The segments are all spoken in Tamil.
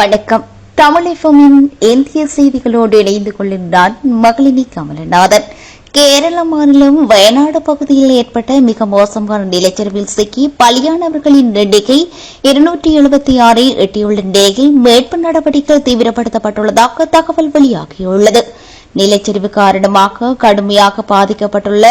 வணக்கம். தமிழகமின் இந்திய செய்திகளோடு இணைந்து கொள்கின்றான் மகளினி கமலநாதன். கேரள மாநிலம் வயநாடு பகுதியில் ஏற்பட்ட மிக மோசமான நிலச்சரிவில் சிக்கி பலியானவர்களின் எண்ணிக்கை இருநூற்றி எழுபத்தி ஆறை எட்டியுள்ள நிலையில் மீட்பு நடவடிக்கை தீவிரப்படுத்தப்பட்டுள்ளதாக தகவல் வெளியாகியுள்ளது. நிலச்சரிவு காரணமாக கடுமையாக பாதிக்கப்பட்டுள்ள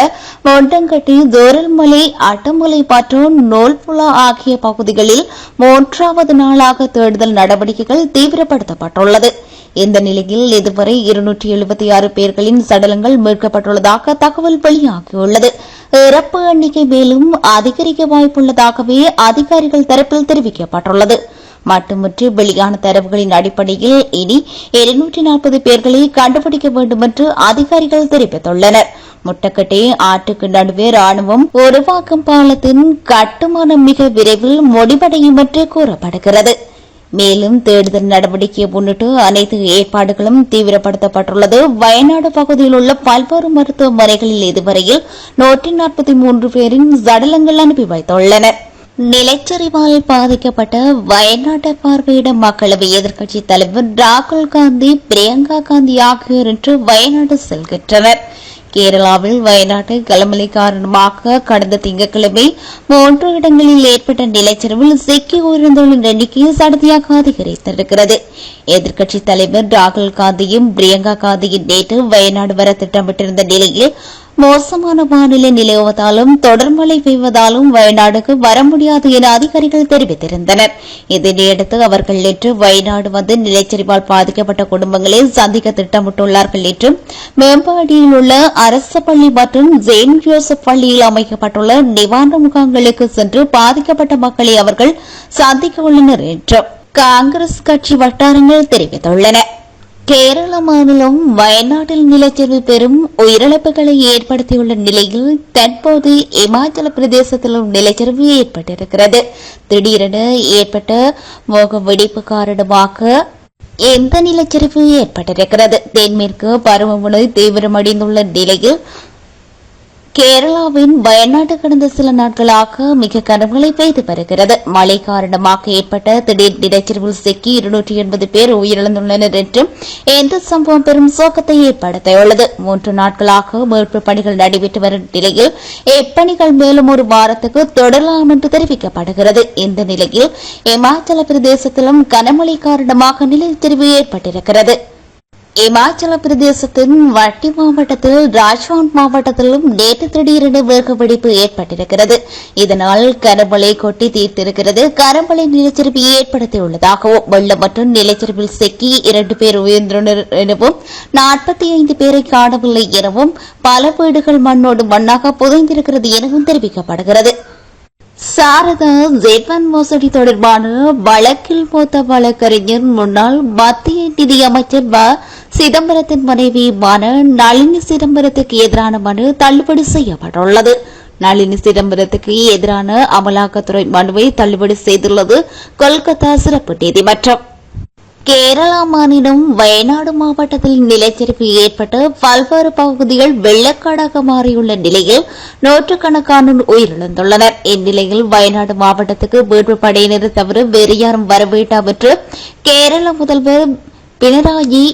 மொண்டங்கட்டி தோரல்மலை அட்டமலை மற்றும் நோல்புலா ஆகிய பகுதிகளில் மூன்றாவது நாளாக தேடுதல் நடவடிக்கைகள் தீவிரப்படுத்தப்பட்டுள்ளது. இந்த நிலையில் இதுவரை இருநூற்றி எழுபத்தி ஆறு பேர்களின் சடலங்கள் மீட்கப்பட்டுள்ளதாக தகவல் வெளியாகியுள்ளது. இறப்பு எண்ணிக்கை மேலும் அதிகரிக்க வாய்ப்புள்ளதாகவே அதிகாரிகள் தரப்பில் தெரிவிக்கப்பட்டுள்ளது. மட்டுமற்று வெளியான தரவுகளின் அடிப்படையில் இனி இருநூற்றி நாற்பது பேர்களை கண்டுபிடிக்க வேண்டும் என்று அதிகாரிகள் தெரிவித்துள்ளனர். முட்டக்கட்டை ஆற்றுக்கு நடுவே ராணுவம் உருவாக்கும் பாலத்தின் கட்டுமானம் மிக விரைவில் முடிவடையும் என்று கூறப்படுகிறது. மேலும் தேடுதல் நடவடிக்கையை முன்னிட்டு அனைத்து ஏற்பாடுகளும் தீவிரப்படுத்தப்பட்டுள்ளது. வயநாடு பகுதியில் உள்ள பல்வேறு மருத்துவமனைகளில் இதுவரையில் நூற்றி நாற்பத்தி மூன்று பேரின் சடலங்கள் அனுப்பி வைத்துள்ளனா் நிலச்சரிவால் பாதிக்கப்பட்ட வயநாட்டை பார்வையிட மக்களவை எதிர்க்கட்சித் தலைவர் ராகுல் காந்தி பிரியங்கா காந்தி ஆகியோர் இன்று வயநாடு செல்கின்றனர். கேரளாவில் வயநாட்டு கலமலை காரணமாக கடந்த திங்கட்கிழமை மூன்று இடங்களில் ஏற்பட்ட நிலச்சரிவில் சிக்கி உயிரிழந்தோரின் எண்ணிக்கை சடதியாக அதிகரித்திருக்கிறது. எதிர்க்கட்சித் தலைவர் ராகுல் காந்தியும் பிரியங்கா காந்தியும் நேற்று வயநாடு வர திட்டமிட்டிருந்த நிலையில் மோசமான வானிலை நிலவுவதாலும் தொடர் மழை பெய்வதாலும் வயநாடுக்கு வர முடியாது என அதிகாரிகள் தெரிவித்திருந்தனர். இதனையடுத்து அவர்கள் நேற்று வயநாடு வந்து நிலச்சரிவால் பாதிக்கப்பட்ட குடும்பங்களை சந்திக்க திட்டமிட்டுள்ளார்கள் என்றும் மேம்பாடியில் உள்ள அரசு பள்ளி மற்றும் ஜெயின் ஜோசப் பள்ளியில் அமைக்கப்பட்டுள்ள நிவாரண முகாம்களுக்கு சென்று பாதிக்கப்பட்ட மக்களை அவர்கள் சந்திக்க உள்ளனர் என்றும் காங்கிரஸ் கட்சி வட்டாரங்கள் தெரிவித்துள்ளன. கேரள மாநிலம் வயநாட்டில் நிலச்சரிவு பெரும் உயிரிழப்புகளை ஏற்படுத்தியுள்ள நிலையில் தற்போது இமாச்சல பிரதேசத்திலும் நிலச்சரிவு ஏற்பட்டிருக்கிறது. திடீரென ஏற்பட்ட மோக வெடிப்பு காரணமாக எந்த நிலச்சரிவு ஏற்பட்டிருக்கிறது? தென்மேற்கு பருவமழை தீவிரமடைந்துள்ள நிலையில் கேரளாவின் வயநாடு கடந்த சில நாட்களாக மிக கனவுகளை பெய்து வருகிறது. மழை காரணமாக ஏற்பட்ட திடீர் நிலச்சரிவில் சிக்கி இருநூற்றி எண்பது பேர் உயிரிழந்துள்ளனர் என்றும் இந்த சம்பவம் பெரும் சோகத்தை ஏற்படுத்தியுள்ளது. மூன்று நாட்களாக மீட்பு பணிகள் நடைபெற்று வரும் நிலையில் இப்பணிகள் மேலும் ஒரு வாரத்துக்கு தொடரலாம் என்று தெரிவிக்கப்படுகிறது. இந்த நிலையில் இமாச்சல பிரதேசத்திலும் கனமழை காரணமாக நிலச்சரிவு ஏற்பட்டிருக்கிறது. இமாச்சல பிரதேசத்தின் வட்டி மாவட்டத்தில் ராஜ்வான் மாவட்டத்திலும் நேற்று திடீரென வேகவெடிப்பு ஏற்பட்டிருக்கிறது. இதனால் கரும்பலை கொட்டி தீர்த்திருக்கிறது. கரும்பலை நிலச்சரிவு ஏற்படுத்தியுள்ளதாகவும் வெள்ளம் மற்றும் நிலச்சரிவில் சிக்கி இரண்டு பேர் உயர்ந்துள்ளனர் எனவும் நாற்பத்தி ஐந்து பேரை காணவில்லை எனவும் பல வீடுகள் மண்ணோடு மண்ணாக புதைந்திருக்கிறது எனவும் தெரிவிக்கப்படுகிறது. சாரதா ஜெட்வன் மோசடி தொடர்பான வழக்கில் மூத்த வழக்கறிஞர் முன்னாள் மத்திய நிதியமைச்சர் வ. சிதம்பரத்தின் மனைவி மன நளினி சிதம்பரத்துக்கு எதிரான மனு தள்ளுபடி செய்யப்பட்டுள்ளது. நளினி சிதம்பரத்துக்கு எதிரான அமலாக்கத்துறை மனுவை தள்ளுபடி செய்துள்ளது கொல்கத்தா சிறப்பு நீதிமன்றம். கேரளா மாநிலம் வயநாடு மாவட்டத்தில் நிலச்சரிவு ஏற்பட்டு பல்வேறு பகுதிகள் வெள்ளக்காடாக மாறியுள்ள நிலையில் நூற்றுக்கணக்கானோர் உயிரிழந்துள்ளனர். இந்நிலையில் வயநாடு மாவட்டத்துக்கு மீட்பு படையினர் தவிர வேறு யாரும் வரவேண்டாம் என்று கேரள முதல்வர் பினராயி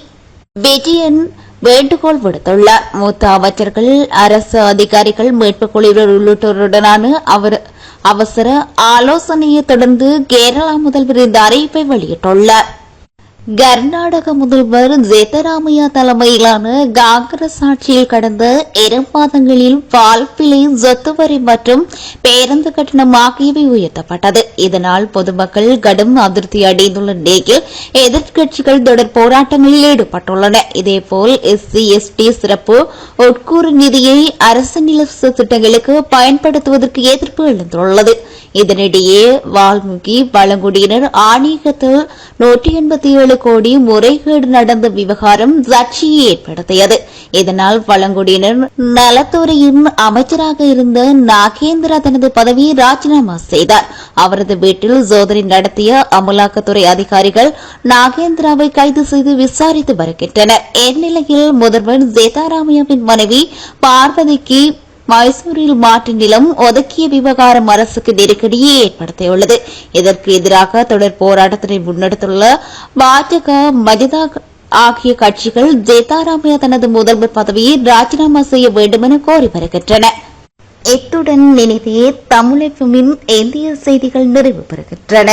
விஜயன் வேண்டுகோள் விடுத்துள்ளார். மூத்த அமைச்சர்கள் அரசு அதிகாரிகள் மீட்புக் குழுவினர் உள்ளிட்டோருடனான அவர் அவசர ஆலோசனையை தொடர்ந்து கேரளா முதல்வர் இந்த அறிவிப்பை வெளியிட்டுள்ளார். கர்நாடக முதல்வர் ஜெத்தராமையா தலைமையிலான காங்கிரஸ் ஆட்சியில் கடந்த இரு மாதங்களில் பால் விலை சொத்து வரி மற்றும் பேருந்து கட்டணம் ஆகியவை உயர்த்தப்பட்டது. இதனால் பொதுமக்கள் கடும் அதிருப்தி அடைந்துள்ள நிலையில் எதிர்க்கட்சிகள் தொடர் போராட்டங்களில் ஈடுபட்டுள்ளன. இதேபோல் எஸ்சி எஸ்டி சிறப்பு உட்கூறு நிதியை அரசு நில திட்டங்களுக்கு பயன்படுத்துவதற்கு எதிர்ப்பு எழுந்துள்ளது. இதனிடையே வால்மீகி பழங்குடியினர் ஆணையகத்தில் நூற்றி எண்பத்தி ஏழு கோடி முறைகேடு நடந்த விவகாரம் சர்ச்சையை ஏற்படுத்தியது இதனால் பழங்குடியினர் நலத்துறையின் அமைச்சராக இருந்த நாகேந்திரா தனது பதவியை ராஜினாமா செய்தார். அவரது வீட்டில் சோதனை நடத்திய அமலாக்கத்துறை அதிகாரிகள் நாகேந்திராவை கைது செய்து விசாரித்து வருகின்றனர். இந்நிலையில் முதல்வர் சீதாராமையாவின் மனைவி பார்வதிக்கு மைசூரில் மாற்று நிலம் ஒதுக்கிய விவகாரம் அரசுக்கு நெருக்கடியை ஏற்படுத்தியுள்ளது. இதற்கு எதிராக தொடர் போராட்டத்தினை முன்னெடுத்துள்ள பாஜக மஜதா ஆகிய கட்சிகள் ஜெயதாராமையா தனது முதல்வர் பதவியை ராஜினாமா செய்ய வேண்டும் என கோரி வருகின்றன. இத்துடன் நினைத்தே தமிழகமின் இந்திய செய்திகள் நிறைவு பெறுகின்றன.